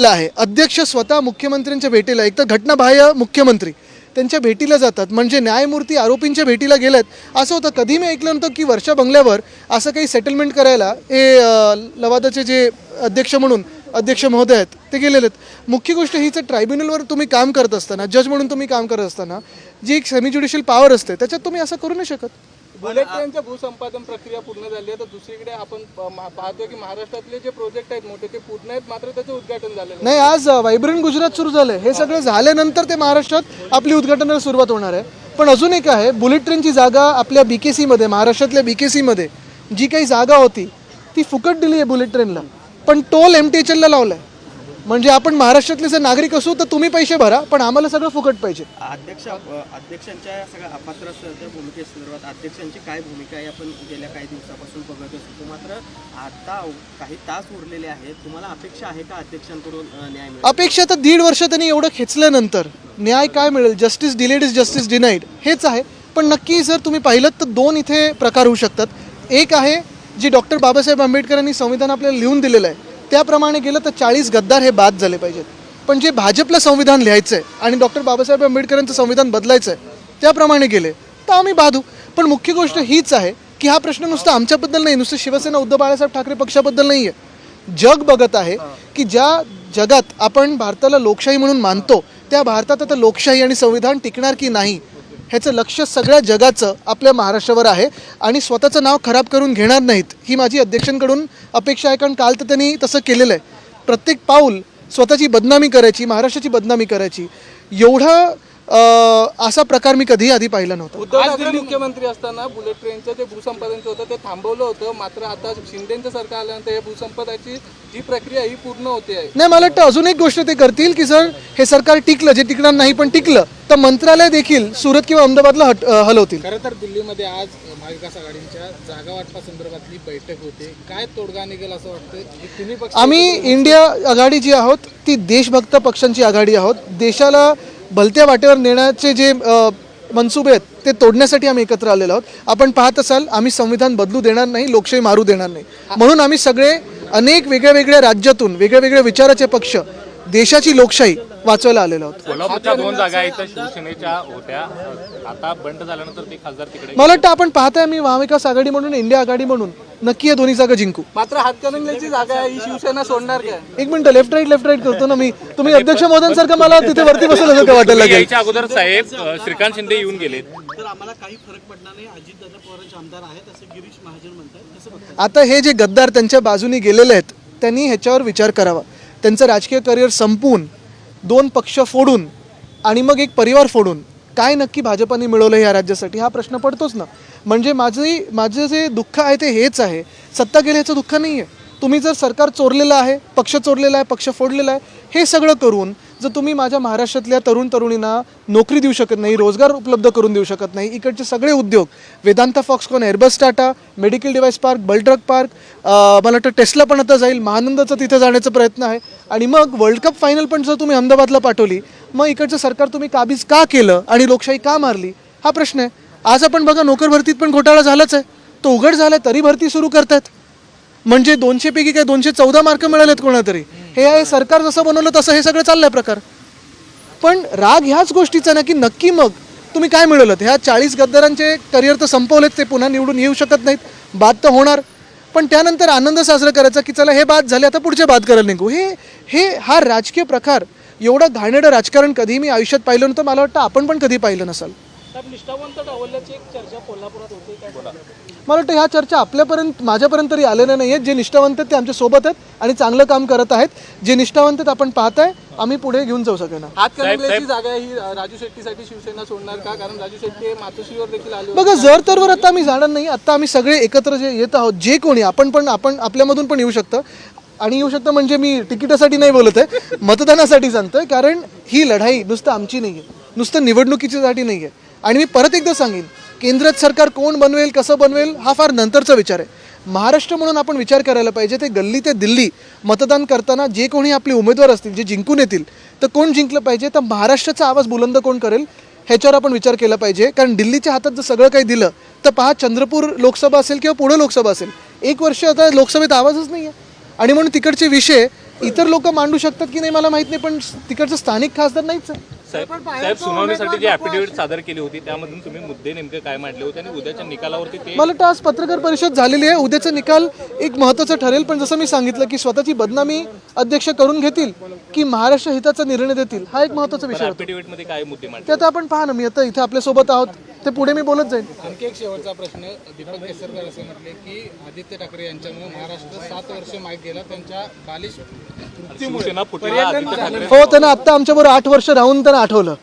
केलेलं आहे. अध्यक्ष स्वतः मुख्यमंत्र्यांच्या भेटीला एकतर घटनाबाह्य मुख्यमंत्री त्यांच्या भेटीला जातात. म्हणजे न्यायमूर्ती आरोपींच्या भेटीला गेल्यात असं होतं कधी मी ऐकलं नव्हतं की वर्षा बंगल्यावर असं काही सेटलमेंट करायला हे लवादाचे जे अध्यक्ष म्हणून अध्यक्ष महोदय आहेत ते गेलेले आहेत. मुख्य गोष्ट हीच ट्रायब्युनलवर तुम्ही काम करत असताना जज म्हणून तुम्ही काम करत असताना जी एक सेमी ज्युडिशियल पॉवर असते त्याच्यात तुम्ही असं करू नाही शकत. बुलेट ट्रेनच्या भूसंपादन प्रक्रिया पूर्ण झाली आहे तर दुसरीकडे आपण पाहतोय की महाराष्ट्रातले जे प्रोजेक्ट आहेत मोठे ते पूर्ण आहेत मात्र त्याचं उद्घाटन झालेलं नाही. आज व्हायब्रंट गुजरात सुरू झालंय. हे सगळं झाल्यानंतर ते महाराष्ट्रात आपली उद्घाटनाला सुरुवात होणार आहे. पण अजून एक आहे बुलेट ट्रेनची जागा आपल्या बी के सीमध्ये महाराष्ट्रातल्या बी के सीमध्ये जी काही जागा होती ती फुकट दिली आहे बुलेट ट्रेनला. पण टोल एम टी एच एलला लावलाय. म्हणजे आपण महाराष्ट्रातले जर नागरिक असू तर तुम्ही पैसे भरा पण आम्हाला सगळं फुकट पाहिजे. अध्यक्ष अध्यक्षांच्या सगळ्या अपात्र भूमिकेसंदर्भात अध्यक्षांची काय भूमिका आहे? आपण गेल्या काही दिवसापासून बघत असतो. मात्र आता काही तास उरलेले आहेत. तुम्हाला अपेक्षा आहे का अध्यक्षांकडून न्याय मिळेल? अपेक्षा तर दीड वर्ष त्यांनी एवढं खेचल्यानंतर न्याय काय मिळेल? Justice delayed is justice denied हेच आहे. पण नक्की जर तुम्ही पाहिलं तर दोन इथे प्रकार होऊ शकतात. एक आहे जी डॉक्टर बाबासाहेब आंबेडकरांनी संविधान आपल्याला लिहून दिलेलं आहे. त्याप्रमाणे गेलं तर चाळीस गद्दार हे बाद झाले पाहिजेत. पण जे भाजपला संविधान लिहायचं आहे आणि डॉक्टर बाबासाहेब आंबेडकरांचं संविधान बदलायचं आहे त्याप्रमाणे गेले. तर आम्ही बाधू. पण मुख्य गोष्ट हीच आहे की हा प्रश्न नुसता आमच्याबद्दल नाही नुसतं शिवसेना उद्धव बाळासाहेब ठाकरे पक्षाबद्दल नाही आहे जग बघत आहे की ज्या जगात आपण भारताला लोकशाही म्हणून मानतो त्या भारतात आता लोकशाही आणि संविधान टिकणार की नाही ह्याचं लक्ष सगळ्या जगाचं आपल्या महाराष्ट्रावर आहे. आणि स्वतःचं नाव खराब करून घेणार नाहीत ही माझी अध्यक्षांकडून अपेक्षा आहे. कारण काल तर त्यांनी तसं केलेलं आहे. प्रत्येक पाऊल स्वतःची बदनामी करायची महाराष्ट्राची बदनामी करायची. एवढा असा प्रकार मी कधीही आधी पाहिला नव्हता. मुख्यमंत्री असताना बुलेट ट्रेनचं जे भूसंपादनचं होतं ते थांबवलं होतं. मात्र आता शिंदेचं सरकार आल्यानंतर या भूसंपादनाची जी प्रक्रिया ही पूर्ण होते आहे. नाही मला वाटतं अजून एक गोष्ट ते करतील की जर हे सरकार टिकलं जे टिकणार नाही पण टिकलं तर मंत्रालय देखील सुरत किंवा अहमदाबादला हट हलवतील. खरं तर दिल्लीमध्ये आज महाविकास आघाडीच्या जागा वाटपासंदर्भातली बैठक होते. काय तोडगा निघेल असं वाटतं? आम्ही इंडिया आघाडी जी आहोत ती देशभक्त पक्षांची आघाडी आहोत. देशाला भलत्या वाटेवर नेण्याचे जे मनसुबे आहेत ते तोडण्यासाठी आम्ही एकत्र आलेलो आहोत. आपण पाहत असाल आम्ही संविधान बदलू देणार नाही लोकशाही मारू देणार नाही. म्हणून आम्ही सगळे अनेक वेगळ्या वेगळ्या राज्यातून वेगळ्या वेगळ्या विचाराचे पक्ष देशाची लोकशाही वाचवायला आलेलो आहोत. कोल्हापूरच्या दोन जागा इथं शिवसेनेच्या होत्या. आता बंड झाल्यानंतर ते खासदार तिकडे मला वाटतं आपण पाहताय आम्ही महाविकास आघाडी म्हणून इंडिया आघाडी म्हणून नक्की या दोन्ही जागा जिंकू. मात्र हातकणंगलेची जागा आहे. ही शिवसेना सोडणार काय? एक minute left right left right करतो ना मी. तुम्ही अध्यक्ष महोदयांसारखं मला तिथे वरती बसवल्यासारखं वाटायला लागेल? यायच्या अगोदर साहेब अ, श्रीकांत शिंदे येऊन गेलेत. तर आम्हाला काही फरक पडणार नाही. अजितदादा पवारांचे आमदार आहेत असं गिरीश महाजन म्हणतात. बघतात. आता हे जे गद्दार त्यांच्या बाजूने गेलेले आहेत त्यांनी ह्याच्यावर विचार करावा. त्यांचं राजकीय करिअर संपवून दोन पक्ष फोडून आणि मग एक परिवार फोडून काय नक्की भाजपाने मिळवलं या राज्यासाठी हा प्रश्न पडतोच ना. म्हणजे माझी माझं जे दुःख आहे ते हेच आहे. सत्ता गेल्याचं दुःख नाही आहे तुम्ही जर सरकार चोरलेलं आहे पक्ष चोरलेला आहे पक्ष फोडलेला आहे हे सगळं करून जर तुम्ही माझ्या महाराष्ट्रातल्या तरुण तरुणींना नोकरी देऊ शकत नाही रोजगार उपलब्ध करून देऊ शकत नाही इकडचे सगळे उद्योग Vedanta Foxconn Airbus Tata medical device park bulk drug park मला वाटतं टेस्ला पण आता जाईल महानंदाचं तिथे जाण्याचा प्रयत्न आहे. आणि मग वर्ल्ड कप फायनल पण जर तुम्ही अहमदाबादला पाठवली मग इकडचं सरकार तुम्ही काबीज का केलं आणि लोकशाही का मारली? हा प्रश्न आहे. आज आपण बघा नोकर भरतीत पण घोटाळा झालाच आहे. तो उघड झालाय तरी भरती सुरू करतात म्हणजे दोनशे पैकी काय दोनशे चौदा मार्क मिळालेत कोणातरी. हे आहे सरकार जसं बनवलं तसं हे सगळं चाललंय प्रकार. पण राग ह्याच गोष्टीचा ना की नक्की मग तुम्ही काय मिळवलं ह्या चाळीस गद्दारांचे करिअर तर संपवलेत ते पुन्हा निवडून येऊ शकत नाहीत. बाद तर होणार. पण त्यानंतर आनंद साजरा करायचा की चला हे बाद झाले आता पुढचे बाद करायला निघू. हे हे हा राजकीय प्रकार एवढं घाणेरडं राजकारण कधी मी आयुष्यात पाहिलं नव्हतं. मला वाटतं आपण पण कधी पाहिलं नसाल. निष्ठावंत डावलल्याची एक चर्चा कोल्हापुरात होते काय मला वाटतं ह्या चर्चा आपल्यापर्यंत माझ्यापर्यंत तरी आलेल्या नाही आहेत जे निष्ठावंत आहेत ते आमच्यासोबत आहेत आणि चांगलं काम करत आहेत. जे निष्ठावंत आहेत आपण पाहताय आम्ही पुढे घेऊन जाऊ सगळ्यांना. हातकणंगलेची जागा ही राजू शेट्टीसाठी शिवसेना सोडणार का? कारण राजू शेट्टी हे मातोश्रीवर देखील आले बघा जर तरवर आता आम्ही जाणार नाही. आता आम्ही सगळे एकत्र जे येत आहोत जे कोणी आपण पण आपण आपल्यामधून पण येऊ शकतं. आणि येऊ शकतं म्हणजे मी तिकिटासाठी नाही बोलत आहे मतदानासाठी सांगतोय कारण ही लढाई नुसतं आमची नाही आहे नुसतं निवडणुकीच्यासाठी नाही आहे आणि मी परत एकदा सांगेन केंद्रात सरकार कोण बनवेल कसं बनवेल हा फार नंतरचा विचार आहे. महाराष्ट्र म्हणून आपण विचार करायला पाहिजे ते गल्ली ते दिल्ली मतदान करताना जे कोणी आपले उमेदवार असतील जे जिंकून येतील तर कोण जिंकलं पाहिजे तर महाराष्ट्राचा आवाज बुलंद कोण करेल ह्याच्यावर आपण विचार केला पाहिजे. कारण दिल्लीच्या हातात जर सगळं काही दिलं तर पहा चंद्रपूर लोकसभा असेल किंवा पुणे लोकसभा असेल एक वर्ष आता लोकसभेत आवाजच नाही आहे आणि म्हणून तिकडचे विषय इतर लोक मांडू शकतात की नाही मला माहीत नाही पण तिकडचं स्थानिक खासदार नाहीच आहे. साहेब साहेब सुनावणीसाठी जी ॲफिडेव्हिट सादर केली होती त्यामधून तुम्ही मुद्दे नेमके काय मांडले होते आणि उद्याच्या निकालावरती ते मला वाटतं आज पत्रकार परिषद झालेली आहे. उद्याचा निकाल एक महत्त्वाचं ठरेल पण जसं मी सांगितलं की स्वतःची बदनामी अध्यक्ष करून घेतील की महाराष्ट्र हिताचा निर्णय देतील हा एक महत्त्वाचा विषय ॲफिडेव्हिटमध्ये काय मुद्दे मांडले? ते आता आपण पहा ना मी आता इथे आपल्यासोबत आहोत. ते पुढे मी बोलत जाईन. आणखी एक शेवटचा प्रश्न दीपक केसरकर असे म्हटले की आदित्य ठाकरे यांच्यामुळे महाराष्ट्र सात वर्ष मागे गेला त्यांच्या बालिश हो त्यांना आत्ता आमच्याबरोबर आठ वर्ष राहून त्यांना आठवलं.